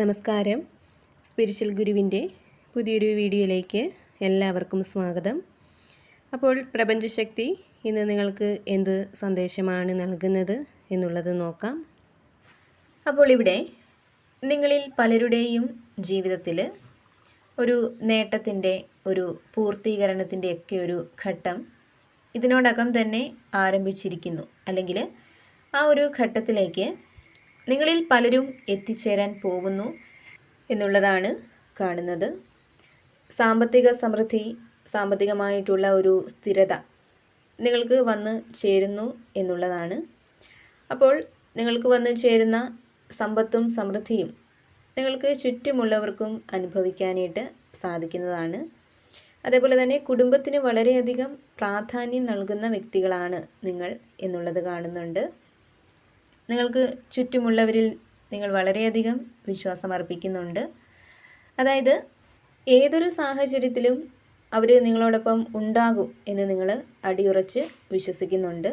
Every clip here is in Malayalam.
നമസ്കാരം. സ്പിരിച്വൽ ഗുരുവിന്റെ പുതിയൊരു വീഡിയോയിലേക്ക് എല്ലാവർക്കും സ്വാഗതം. അപ്പോൾ പ്രപഞ്ചശക്തി ഇന്ന് നിങ്ങൾക്ക് എന്ത് സന്ദേശമാണ് നൽകുന്നത് എന്നുള്ളത് നോക്കാം. അപ്പോൾ ഇവിടെ നിങ്ങളിൽ പലരുടെയും ജീവിതത്തിൽ ഒരു നേട്ടത്തിന്റെ ഒരു പൂർത്തീകരണത്തിന്റെയൊക്കെ ഒരു ഘട്ടം ഇതിനോടകം തന്നെ ആരംഭിച്ചിരിക്കുന്നു. അല്ലെങ്കിൽ ആ ഒരു ഘട്ടത്തിലേക്ക് നിങ്ങളിൽ പലരും എത്തിച്ചേരാൻ പോകുന്നു എന്നുള്ളതാണ് കാണുന്നത്. സാമ്പത്തിക സമൃദ്ധി സാമ്പത്തികമായിട്ടുള്ള ഒരു സ്ഥിരത നിങ്ങൾക്ക് വന്ന് ചേരുന്നു എന്നുള്ളതാണ്. അപ്പോൾ നിങ്ങൾക്ക് വന്ന് ചേരുന്ന സമ്പത്തും സമൃദ്ധിയും നിങ്ങൾക്ക് ചുറ്റുമുള്ളവർക്കും അനുഭവിക്കാനായിട്ട് സാധിക്കുന്നതാണ്. അതേപോലെ തന്നെ കുടുംബത്തിന് വളരെയധികം പ്രാധാന്യം നൽകുന്ന വ്യക്തികളാണ് നിങ്ങൾ എന്നുള്ളത് കാണുന്നുണ്ട്. നിങ്ങൾക്ക് ചുറ്റുമുള്ളവരിൽ നിങ്ങൾ വളരെയധികം വിശ്വാസം അർപ്പിക്കുന്നുണ്ട്. അതായത് ഏതൊരു സാഹചര്യത്തിലും അവർ നിങ്ങളോടൊപ്പം ഉണ്ടാകും എന്ന് നിങ്ങൾ അടിയുറച്ച് വിശ്വസിക്കുന്നുണ്ട്.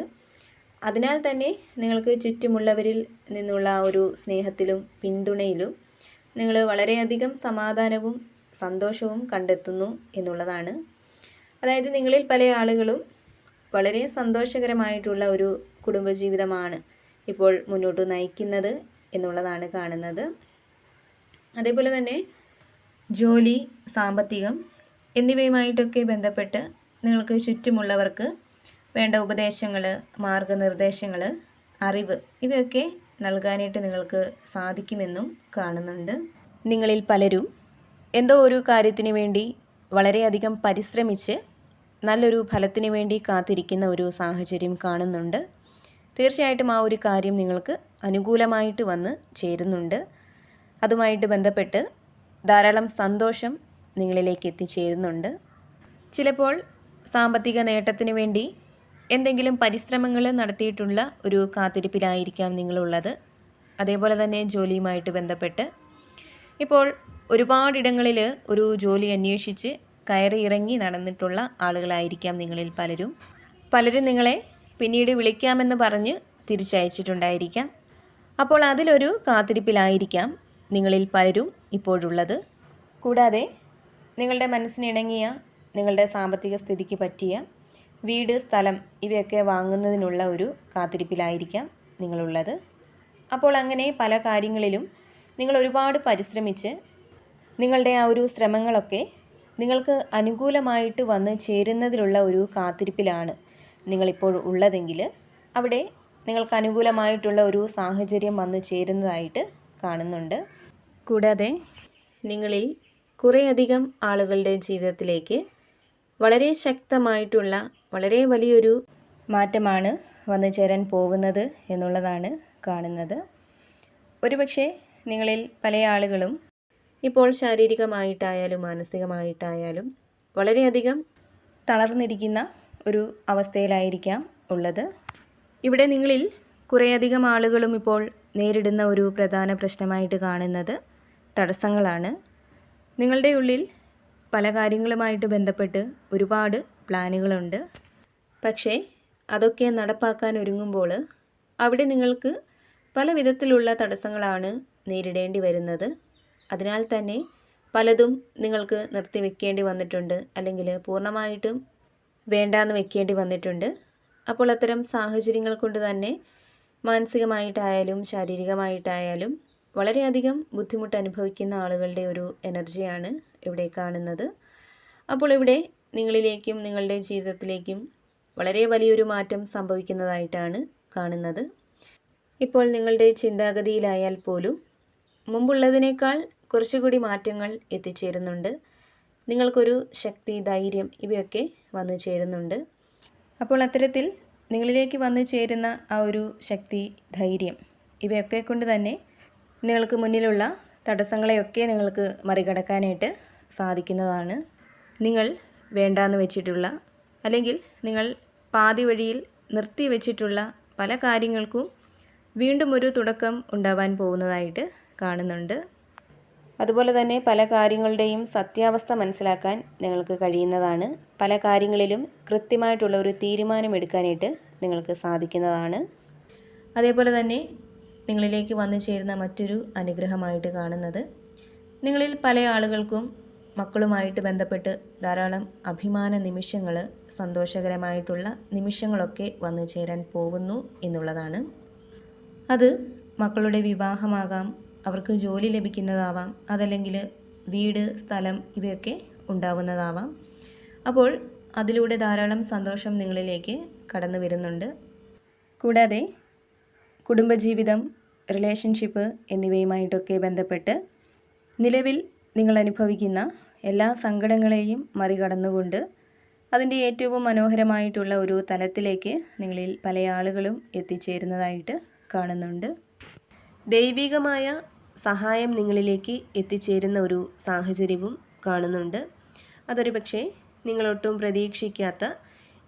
അതിനാൽ തന്നെ നിങ്ങൾക്ക് ചുറ്റുമുള്ളവരിൽ നിന്നുള്ള ഒരു സ്നേഹത്തിലും പിന്തുണയിലും നിങ്ങൾ വളരെയധികം സമാധാനവും സന്തോഷവും കണ്ടെത്തുന്നു എന്നുള്ളതാണ്. അതായത് നിങ്ങളിൽ പല ആളുകളും വളരെ സന്തോഷകരമായിട്ടുള്ള ഒരു കുടുംബജീവിതമാണ്. ഇപ്പോൾ മുന്നോട്ട് നയിക്കുന്നത് എന്നുള്ളതാണ് കാണുന്നത്. അതേപോലെ തന്നെ ജോലി സാമ്പത്തികം എന്നിവയുമായിട്ടൊക്കെ ബന്ധപ്പെട്ട് നിങ്ങൾക്ക് ചുറ്റുമുള്ളവർക്ക് വേണ്ട ഉപദേശങ്ങൾ മാർഗനിർദ്ദേശങ്ങൾ അറിവ് ഇവയൊക്കെ നൽകാനായിട്ട് നിങ്ങൾക്ക് സാധിക്കുമെന്നും കാണുന്നുണ്ട്. നിങ്ങളിൽ പലരും എന്തോ ഒരു കാര്യത്തിന് വേണ്ടി വളരെയധികം പരിശ്രമിച്ച് നല്ലൊരു ഫലത്തിന് വേണ്ടി കാത്തിരിക്കുന്ന ഒരു സാഹചര്യം കാണുന്നുണ്ട്. തീർച്ചയായിട്ടും ആ ഒരു കാര്യം നിങ്ങൾക്ക് അനുകൂലമായിട്ട് വന്ന് ചേരുന്നുണ്ട്. അതുമായിട്ട് ബന്ധപ്പെട്ട് ധാരാളം സന്തോഷം നിങ്ങളിലേക്ക് എത്തിച്ചേരുന്നുണ്ട്. ചിലപ്പോൾ സാമ്പത്തിക നേട്ടത്തിന് വേണ്ടി എന്തെങ്കിലും പരിശ്രമങ്ങൾ നടത്തിയിട്ടുള്ള ഒരു കാത്തിരിപ്പിലായിരിക്കാം നിങ്ങളുള്ളത്. അതേപോലെ തന്നെ ജോലിയുമായിട്ട് ബന്ധപ്പെട്ട് ഇപ്പോൾ ഒരുപാടിടങ്ങളിൽ ഒരു ജോലി അന്വേഷിച്ച് കയറി ഇറങ്ങി നടന്നിട്ടുള്ള ആളുകളായിരിക്കാം നിങ്ങളിൽ പലരും. പലരും നിങ്ങളെ പിന്നീട് വിളിക്കാമെന്ന് പറഞ്ഞ് തിരിച്ചയച്ചിട്ടുണ്ടായിരിക്കാം. അപ്പോൾ അതിലൊരു കാത്തിരിപ്പിലായിരിക്കാം നിങ്ങളിൽ പലരും ഇപ്പോഴുള്ളത്. കൂടാതെ നിങ്ങളുടെ മനസ്സിനിണങ്ങിയ നിങ്ങളുടെ സാമ്പത്തിക സ്ഥിതിക്ക് പറ്റിയ വീട് സ്ഥലം ഇവയൊക്കെ വാങ്ങുന്നതിനുള്ള ഒരു കാത്തിരിപ്പിലായിരിക്കാം നിങ്ങളുള്ളത്. അപ്പോൾ അങ്ങനെ പല കാര്യങ്ങളിലും നിങ്ങൾ ഒരുപാട് പരിശ്രമിച്ച് നിങ്ങളുടെ ആ ഒരു ശ്രമങ്ങളൊക്കെ നിങ്ങൾക്ക് അനുകൂലമായിട്ട് വന്ന് ചേരുന്നതിലുള്ള ഒരു കാത്തിരിപ്പിലാണ് നിങ്ങളിപ്പോൾ ഉള്ളതെങ്കിൽ അവിടെ നിങ്ങൾക്ക് അനുകൂലമായിട്ടുള്ള ഒരു സാഹചര്യം വന്നു ചേരുന്നതായിട്ട് കാണുന്നുണ്ട്. കൂടാതെ നിങ്ങളിൽ കുറേയധികം ആളുകളുടെ ജീവിതത്തിലേക്ക് വളരെ ശക്തമായിട്ടുള്ള വളരെ വലിയൊരു മാറ്റമാണ് വന്നു ചേരാൻ പോകുന്നത് എന്നുള്ളതാണ് കാണുന്നത്. ഒരുപക്ഷെ നിങ്ങളിൽ പല ആളുകളും ഇപ്പോൾ ശാരീരികമായിട്ടായാലും മാനസികമായിട്ടായാലും വളരെയധികം തളർന്നിരിക്കുന്ന ഒരു അവസ്ഥയിലായിരിക്കാം ഉള്ളത്. ഇവിടെ നിങ്ങളിൽ കുറേയധികം ആളുകളും ഇപ്പോൾ നേരിടുന്ന ഒരു പ്രധാന പ്രശ്നമായിട്ട് കാണുന്നത് തടസ്സങ്ങളാണ്. നിങ്ങളുടെ ഉള്ളിൽ പല കാര്യങ്ങളുമായിട്ട് ബന്ധപ്പെട്ട് ഒരുപാട് പ്ലാനുകളുണ്ട്. പക്ഷേ അതൊക്കെ നടപ്പാക്കാൻ ഒരുങ്ങുമ്പോൾ അവിടെ നിങ്ങൾക്ക് പല വിധത്തിലുള്ള തടസ്സങ്ങളാണ് നേരിടേണ്ടി വരുന്നത്. അതിനാൽ തന്നെ പലതും നിങ്ങൾക്ക് നിർത്തിവെക്കേണ്ടി വന്നിട്ടുണ്ട്. അല്ലെങ്കിൽ പൂർണമായിട്ടും വേണ്ടാന്ന് വെക്കേണ്ടി വന്നിട്ടുണ്ട്. അപ്പോൾ അത്തരം സാഹചര്യങ്ങൾ കൊണ്ട് തന്നെ മാനസികമായിട്ടായാലും ശാരീരികമായിട്ടായാലും വളരെയധികം ബുദ്ധിമുട്ട് അനുഭവിക്കുന്ന ആളുകളുടെ ഒരു എനർജിയാണ് ഇവിടെ കാണുന്നത്. അപ്പോൾ ഇവിടെ നിങ്ങളിലേക്കും നിങ്ങളുടെ ജീവിതത്തിലേക്കും വളരെ വലിയൊരു മാറ്റം സംഭവിക്കുന്നതായിട്ടാണ് കാണുന്നത്. ഇപ്പോൾ നിങ്ങളുടെ ചിന്താഗതിയിലായാൽ പോലും മുമ്പുള്ളതിനേക്കാൾ കുറച്ചുകൂടി മാറ്റങ്ങൾ എത്തിച്ചേരുന്നുണ്ട്. നിങ്ങൾക്കൊരു ശക്തി ധൈര്യം ഇവയൊക്കെ വന്നു ചേരുന്നുണ്ട്. അപ്പോൾ അത്തരത്തിൽ നിങ്ങളിലേക്ക് വന്നു ചേരുന്ന ആ ഒരു ശക്തി ധൈര്യം ഇവയൊക്കെ കൊണ്ട് തന്നെ നിങ്ങൾക്ക് മുന്നിലുള്ള തടസ്സങ്ങളെയൊക്കെ നിങ്ങൾക്ക് മറികടക്കാനായിട്ട് സാധിക്കുന്നതാണ്. നിങ്ങൾ വേണ്ടാന്ന് വെച്ചിട്ടുള്ള അല്ലെങ്കിൽ നിങ്ങൾ പാതി വഴിയിൽ നിർത്തി വെച്ചിട്ടുള്ള പല കാര്യങ്ങൾക്കും വീണ്ടും ഒരു തുടക്കം ഉണ്ടാവാൻ പോകുന്നതായിട്ട് കാണുന്നുണ്ട്. അതുപോലെ തന്നെ പല കാര്യങ്ങളുടെയും സത്യാവസ്ഥ മനസ്സിലാക്കാൻ നിങ്ങൾക്ക് കഴിയുന്നതാണ്. പല കാര്യങ്ങളിലും കൃത്യമായിട്ടുള്ള ഒരു തീരുമാനമെടുക്കാനായിട്ട് നിങ്ങൾക്ക് സാധിക്കുന്നതാണ്. അതേപോലെ തന്നെ നിങ്ങളിലേക്ക് വന്നു ചേരുന്ന മറ്റൊരു അനുഗ്രഹമായിട്ട് കാണുന്നത് നിങ്ങളിൽ പല ആളുകൾക്കും മക്കളുമായിട്ട് ബന്ധപ്പെട്ട് ധാരാളം അഭിമാന നിമിഷങ്ങൾ സന്തോഷകരമായിട്ടുള്ള നിമിഷങ്ങളൊക്കെ വന്നു ചേരാൻ പോകുന്നു എന്നുള്ളതാണ്. അത് മക്കളുടെ വിവാഹമാകാം അവർക്ക് ജോലി ലഭിക്കുന്നതാവാം അതല്ലെങ്കിൽ വീട് സ്ഥലം ഇവയൊക്കെ ഉണ്ടാവുന്നതാവാം. അപ്പോൾ അതിലൂടെ ധാരാളം സന്തോഷം നിങ്ങളിലേക്ക് കടന്നു വരുന്നുണ്ട്. കൂടാതെ കുടുംബജീവിതം റിലേഷൻഷിപ്പ് എന്നിവയുമായിട്ടൊക്കെ ബന്ധപ്പെട്ട് നിലവിൽ നിങ്ങൾ അനുഭവിക്കുന്ന എല്ലാ സങ്കടങ്ങളെയും മറികടന്നുകൊണ്ട് അതിന്റെ ഏറ്റവും മനോഹരമായിട്ടുള്ള ഒരു തലത്തിലേക്ക് നിങ്ങളിൽ പല ആളുകളും എത്തിച്ചേരുന്നതായിട്ട് കാണുന്നുണ്ട്. ദൈവികമായ സഹായം നിങ്ങളിലേക്ക് എത്തിച്ചേരുന്ന ഒരു സാഹചര്യവും കാണുന്നുണ്ട്. അതൊരു പക്ഷേ നിങ്ങളൊട്ടും പ്രതീക്ഷിക്കാത്ത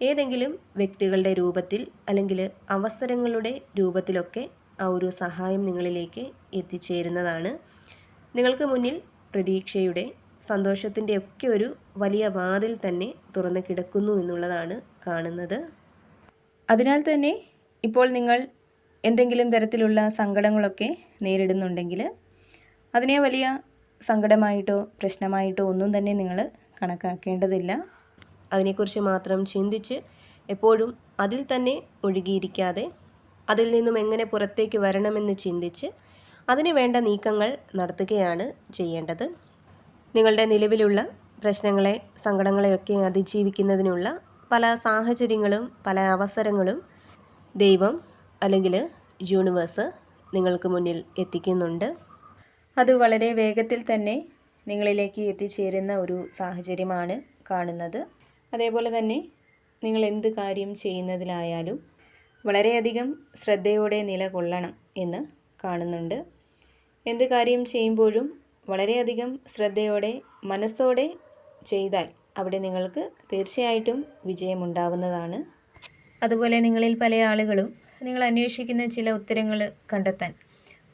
ഏതെങ്കിലും വ്യക്തികളുടെ രൂപത്തിൽ അല്ലെങ്കിൽ അവസരങ്ങളുടെ രൂപത്തിലൊക്കെ ആ ഒരു സഹായം നിങ്ങളിലേക്ക് എത്തിച്ചേരുന്നതാണ്. നിങ്ങൾക്ക് മുന്നിൽ പ്രതീക്ഷയുടെ സന്തോഷത്തിന്റെ ഒക്കെ ഒരു വലിയ വാതിൽ തന്നെ തുറന്നു കിടക്കുന്നു എന്നുള്ളതാണ് കാണുന്നത്. അതിനാൽ തന്നെ ഇപ്പോൾ നിങ്ങൾ എന്തെങ്കിലും തരത്തിലുള്ള സങ്കടങ്ങളൊക്കെ നേരിടുന്നുണ്ടെങ്കിൽ അതിനെ വലിയ സങ്കടമായിട്ടോ പ്രശ്നമായിട്ടോ ഒന്നും തന്നെ നിങ്ങൾ കണക്കാക്കേണ്ടതില്ല. അതിനെക്കുറിച്ച് മാത്രം ചിന്തിച്ച് എപ്പോഴും അതിൽ തന്നെ ഒഴുകിയിരിക്കാതെ അതിൽ നിന്നും എങ്ങനെ പുറത്തേക്ക് വരണമെന്ന് ചിന്തിച്ച് അതിന് വേണ്ട നീക്കങ്ങൾ നടത്തുകയാണ് ചെയ്യേണ്ടത്. നിങ്ങളുടെ നിലവിലുള്ള പ്രശ്നങ്ങളെ സങ്കടങ്ങളെയൊക്കെ അതിജീവിക്കുന്നതിനുള്ള പല സാഹചര്യങ്ങളും പല അവസരങ്ങളും ദൈവം അല്ലെങ്കിൽ യൂണിവേഴ്സ് നിങ്ങൾക്ക് മുന്നിൽ എത്തിക്കുന്നുണ്ട്. അത് വളരെ വേഗത്തിൽ തന്നെ നിങ്ങളിലേക്ക് എത്തിച്ചേരുന്ന ഒരു സാഹചര്യമാണ് കാണുന്നത്. അതേപോലെ തന്നെ നിങ്ങൾ എന്ത് കാര്യം ചെയ്യുന്നതിലായാലും വളരെയധികം ശ്രദ്ധയോടെ നിലകൊള്ളണം എന്ന് കാണുന്നുണ്ട്. എന്ത് കാര്യം ചെയ്യുമ്പോഴും വളരെയധികം ശ്രദ്ധയോടെ മനസ്സോടെ ചെയ്താൽ അവിടെ നിങ്ങൾക്ക് തീർച്ചയായിട്ടും വിജയമുണ്ടാവുന്നതാണ്. അതുപോലെ നിങ്ങളിൽ പല ആളുകളും നിങ്ങൾ അന്വേഷിക്കുന്ന ചില ഉത്തരങ്ങൾ കണ്ടെത്താൻ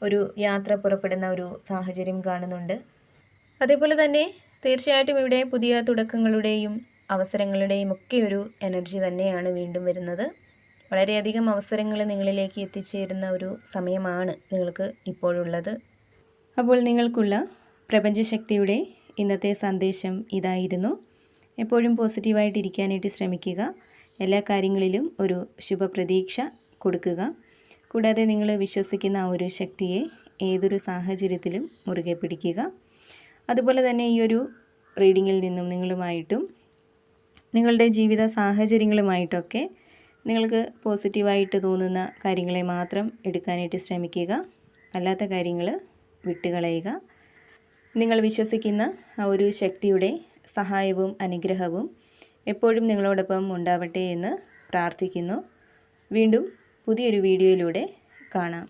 ഒരു യാത്ര പുറപ്പെടുന്ന ഒരു സാഹചര്യം കാണുന്നുണ്ട്. അതേപോലെ തന്നെ തീർച്ചയായിട്ടും ഇവിടെ പുതിയ തുടക്കങ്ങളുടെയും അവസരങ്ങളുടെയും ഒക്കെ ഒരു എനർജി തന്നെയാണ് വീണ്ടും വരുന്നത്. വളരെയധികം അവസരങ്ങൾ നിങ്ങളിലേക്ക് എത്തിച്ചേരുന്ന ഒരു സമയമാണ് നിങ്ങൾക്ക് ഇപ്പോഴുള്ളത്. അപ്പോൾ നിങ്ങൾക്കുള്ള പ്രപഞ്ചശക്തിയുടെ ഇന്നത്തെ സന്ദേശം ഇതായിരുന്നു. എപ്പോഴും പോസിറ്റീവായിട്ടിരിക്കാനായിട്ട് ശ്രമിക്കുക. എല്ലാ കാര്യങ്ങളിലും ഒരു ശുഭപ്രതീക്ഷ. കൊടുക്കുക. കൂടാതെ നിങ്ങൾ വിശ്വസിക്കുന്ന ആ ഒരു ശക്തിയെ ഏതൊരു സാഹചര്യത്തിലും മുറുകെ പിടിക്കുക. അതുപോലെ തന്നെ ഈ ഒരു റീഡിങ്ങിൽ നിന്നും നിങ്ങളുമായിട്ടും നിങ്ങളുടെ ജീവിത സാഹചര്യങ്ങളുമായിട്ടൊക്കെ നിങ്ങൾക്ക് പോസിറ്റീവായിട്ട് തോന്നുന്ന കാര്യങ്ങളെ മാത്രം എടുക്കാനായിട്ട് ശ്രമിക്കുക. അല്ലാത്ത കാര്യങ്ങൾ വിട്ടുകളയുക. നിങ്ങൾ വിശ്വസിക്കുന്ന ആ ഒരു ശക്തിയുടെ സഹായവും അനുഗ്രഹവും എപ്പോഴും നിങ്ങളോടൊപ്പം ഉണ്ടാവട്ടെ എന്ന് പ്രാർത്ഥിക്കുന്നു. വീണ്ടും പുതിയൊരു വീഡിയോയിലൂടെ കാണാം.